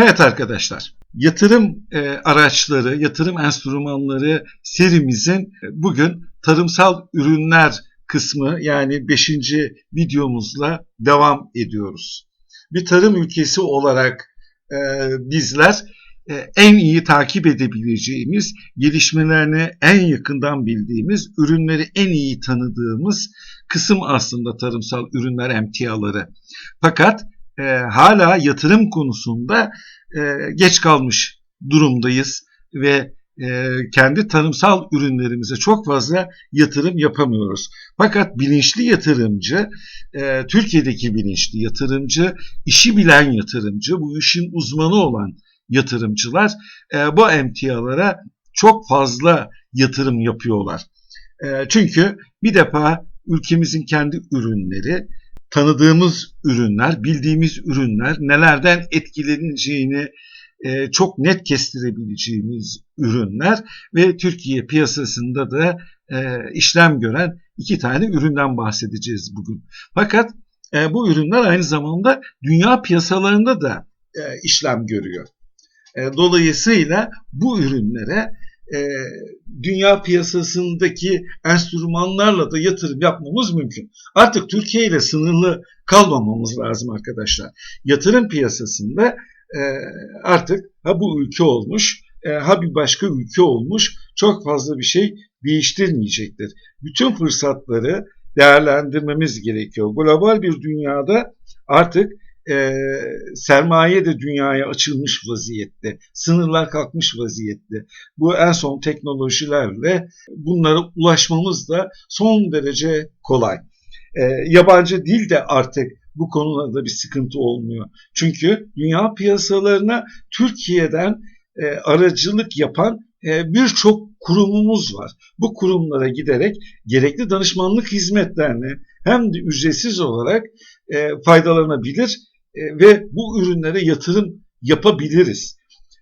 Evet arkadaşlar, yatırım e, araçları, yatırım enstrümanları serimizin e, bugün tarımsal ürünler kısmı yani 5. videomuzla devam ediyoruz. Bir tarım ülkesi olarak e, bizler en iyi takip edebileceğimiz, gelişmelerini en yakından bildiğimiz, ürünleri en iyi tanıdığımız kısım aslında tarımsal ürünler emtiaları. Fakat e, hala yatırım konusunda e, geç kalmış durumdayız ve e, kendi tarımsal ürünlerimize çok fazla yatırım yapamıyoruz. Fakat bilinçli yatırımcı, e, Türkiye'deki bilinçli yatırımcı, işi bilen yatırımcı, bu işin uzmanı olan yatırımcılar e, bu emtialara çok fazla yatırım yapıyorlar. E, çünkü bir defa ülkemizin kendi ürünleri, tanıdığımız ürünler, bildiğimiz ürünler, nelerden etkileneceğini e, çok net kestirebileceğimiz ürünler ve Türkiye piyasasında da e, işlem gören iki tane üründen bahsedeceğiz bugün. Fakat e, bu ürünler aynı zamanda dünya piyasalarında da e, işlem görüyor. E, dolayısıyla bu ürünlere e, dünya piyasasındaki enstrümanlarla da yatırım yapmamız mümkün. Artık Türkiye ile sınırlı kalmamamız lazım arkadaşlar. Yatırım piyasasında e, artık ha bu ülke olmuş, e, ha bir başka ülke olmuş çok fazla bir şey değiştirmeyecektir. Bütün fırsatları değerlendirmemiz gerekiyor. Global bir dünyada artık e, sermaye de dünyaya açılmış vaziyette. Sınırlar kalkmış vaziyette. Bu en son teknolojilerle bunlara ulaşmamız da son derece kolay. E, yabancı dil de artık bu konularda bir sıkıntı olmuyor. Çünkü dünya piyasalarına Türkiye'den e, aracılık yapan e, birçok kurumumuz var. Bu kurumlara giderek gerekli danışmanlık hizmetlerini hem de ücretsiz olarak e, faydalanabilir ve bu ürünlere yatırım yapabiliriz.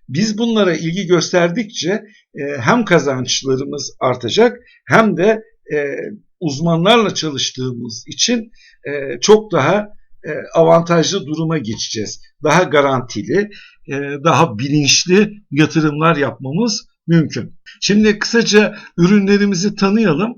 Biz bunlara ilgi gösterdikçe e, hem kazançlarımız artacak hem de e, uzmanlarla çalıştığımız için çok daha avantajlı duruma geçeceğiz. Daha garantili, daha bilinçli yatırımlar yapmamız mümkün. Şimdi kısaca ürünlerimizi tanıyalım.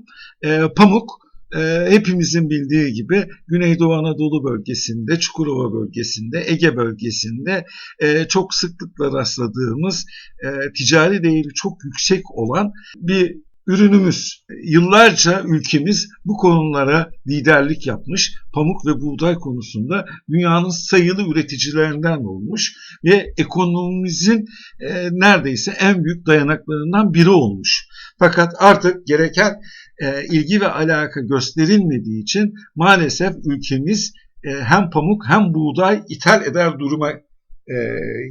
Pamuk e, hepimizin bildiği gibi Güneydoğu Anadolu bölgesinde, Çukurova bölgesinde, Ege bölgesinde e, çok sıklıkla rastladığımız e, ticari değeri çok yüksek olan bir ürünümüz. Yıllarca ülkemiz bu konulara liderlik yapmış. Pamuk ve buğday konusunda dünyanın sayılı üreticilerinden olmuş ve ekonomimizin e, neredeyse en büyük dayanaklarından biri olmuş. Fakat artık gereken e, ilgi ve alaka gösterilmediği için maalesef ülkemiz e, hem pamuk hem buğday ithal eder duruma e,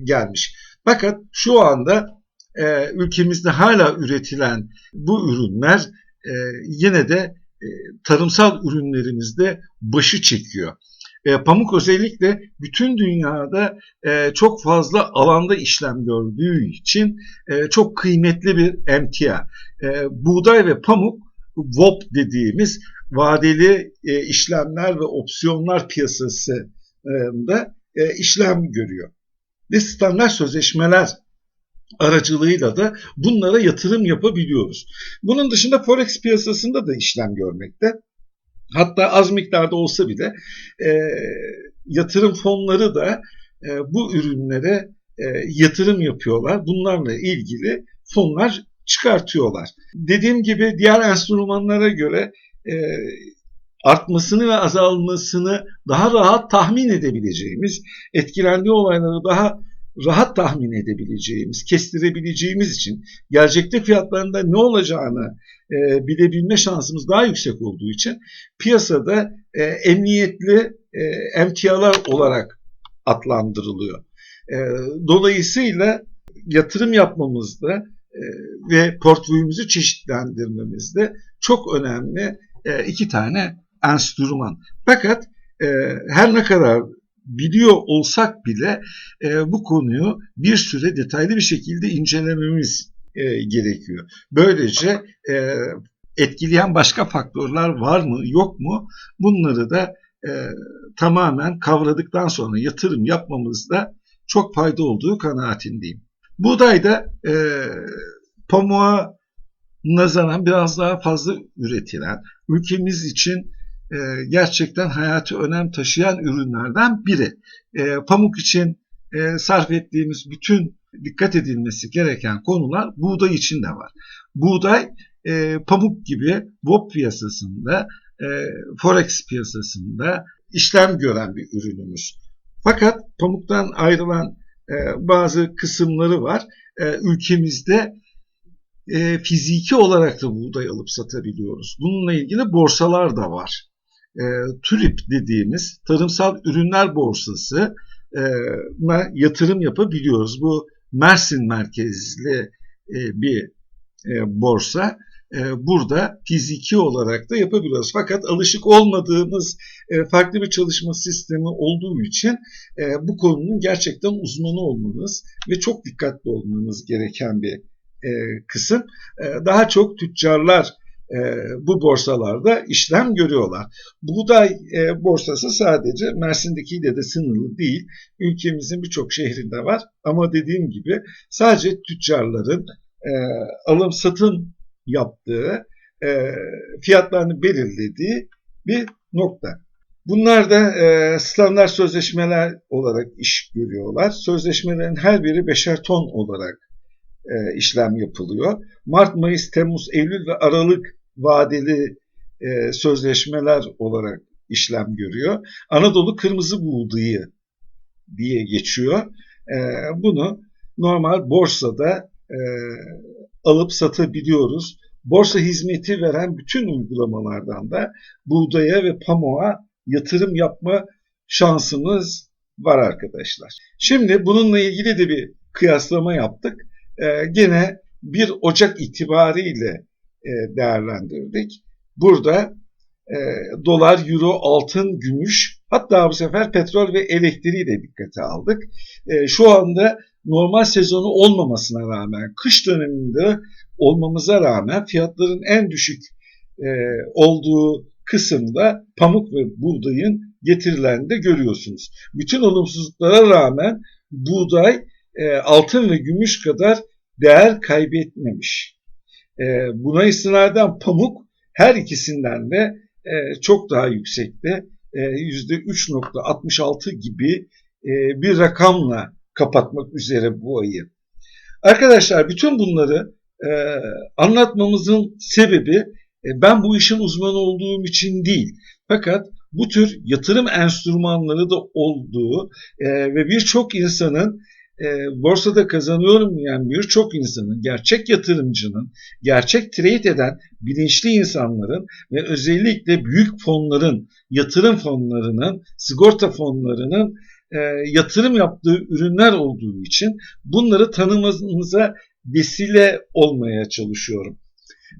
gelmiş. Fakat şu anda e, ülkemizde hala üretilen bu ürünler e, yine de e, tarımsal ürünlerimizde başı çekiyor. E, pamuk özellikle bütün dünyada e, çok fazla alanda işlem gördüğü için e, çok kıymetli bir emtia. E, buğday ve pamuk VOP dediğimiz vadeli e, işlemler ve opsiyonlar piyasasında e, işlem görüyor. Ve standart sözleşmeler aracılığıyla da bunlara yatırım yapabiliyoruz. Bunun dışında forex piyasasında da işlem görmekte. Hatta az miktarda olsa bile e, yatırım fonları da e, bu ürünlere e, yatırım yapıyorlar. Bunlarla ilgili fonlar çıkartıyorlar. Dediğim gibi diğer enstrümanlara göre e, artmasını ve azalmasını daha rahat tahmin edebileceğimiz, etkilendiği olayları daha rahat tahmin edebileceğimiz, kestirebileceğimiz için gelecekte fiyatlarında ne olacağını e, bilebilme şansımız daha yüksek olduğu için piyasada e, emniyetli e, emtialar olarak adlandırılıyor. E, dolayısıyla yatırım yapmamızda e, ve portföyümüzü çeşitlendirmemizde çok önemli e, iki tane enstrüman. Fakat e, her ne kadar biliyor olsak bile bu konuyu bir süre detaylı bir şekilde incelememiz gerekiyor. Böylece etkileyen başka faktörler var mı yok mu bunları da tamamen kavradıktan sonra yatırım yapmamızda çok fayda olduğu kanaatindeyim. Buğdayda e, pamuğa nazaran biraz daha fazla üretilen, ülkemiz için e, gerçekten hayati önem taşıyan ürünlerden biri. E, pamuk için e, sarf ettiğimiz bütün dikkat edilmesi gereken konular buğday için de var. Buğday e, pamuk gibi BOP piyasasında, e, Forex piyasasında işlem gören bir ürünümüz. Fakat pamuktan ayrılan e, bazı kısımları var. E, ülkemizde e, fiziki olarak da buğday alıp satabiliyoruz. Bununla ilgili borsalar da var. E, TÜRİP dediğimiz Tarımsal Ürünler Borsası e, yatırım yapabiliyoruz. Bu Mersin merkezli e, bir e, borsa. E, burada fiziki olarak da yapabiliyoruz. Fakat alışık olmadığımız e, farklı bir çalışma sistemi olduğu için e, bu konunun gerçekten uzmanı olmanız ve çok dikkatli olmanız gereken bir e, kısım. E, daha çok tüccarlar e, bu borsalarda işlem görüyorlar. Buğday e, borsası sadece Mersin'dekiyle de sınırlı değil. Ülkemizin birçok şehrinde var. Ama dediğim gibi sadece tüccarların e, alım satım yaptığı, e, fiyatlarını belirlediği bir nokta. Bunlar da e, standart sözleşmeler olarak iş görüyorlar. Sözleşmelerin her biri beşer ton olarak e, işlem yapılıyor. Mart, Mayıs, Temmuz, Eylül ve Aralık vadeli e, sözleşmeler olarak işlem görüyor. Anadolu kırmızı buğdayı diye geçiyor. E, bunu normal borsada e, alıp satabiliyoruz. Borsa hizmeti veren bütün uygulamalardan da buğdaya ve pamuğa yatırım yapma şansımız var arkadaşlar. Şimdi bununla ilgili de bir kıyaslama yaptık. Ee, gene 1 Ocak itibariyle e, değerlendirdik. Burada e, dolar, euro, altın, gümüş hatta bu sefer petrol ve elektriği de dikkate aldık. E, şu anda normal sezonu olmamasına rağmen kış döneminde olmamıza rağmen fiyatların en düşük e, olduğu kısımda pamuk ve buğdayın getirilerini de görüyorsunuz. Bütün olumsuzluklara rağmen buğday e, altın ve gümüş kadar değer kaybetmemiş. E, buna istinaden pamuk her ikisinden de e, çok daha yüksekte e, %3.66 gibi e, bir rakamla kapatmak üzere bu ayı. Arkadaşlar bütün bunları e, anlatmamızın sebebi e, ben bu işin uzmanı olduğum için değil. Fakat bu tür yatırım enstrümanları da olduğu e, ve birçok insanın e, borsada kazanıyorum diyen birçok insanın, gerçek yatırımcının, gerçek trade eden bilinçli insanların ve özellikle büyük fonların, yatırım fonlarının, sigorta fonlarının e, yatırım yaptığı ürünler olduğu için bunları tanımamıza vesile olmaya çalışıyorum.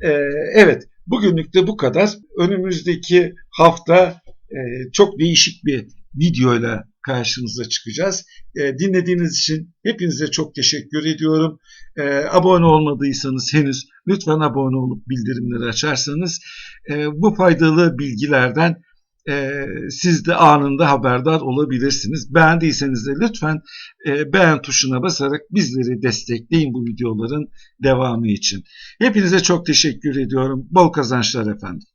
E, evet, bugünlük de bu kadar. Önümüzdeki hafta e, çok değişik bir videoyla karşınıza çıkacağız. E, dinlediğiniz için hepinize çok teşekkür ediyorum. E, abone olmadıysanız henüz lütfen abone olup bildirimleri açarsanız e, bu faydalı bilgilerden e, siz de anında haberdar olabilirsiniz. Beğendiyseniz de lütfen e, beğen tuşuna basarak bizleri destekleyin bu videoların devamı için. Hepinize çok teşekkür ediyorum. Bol kazançlar efendim.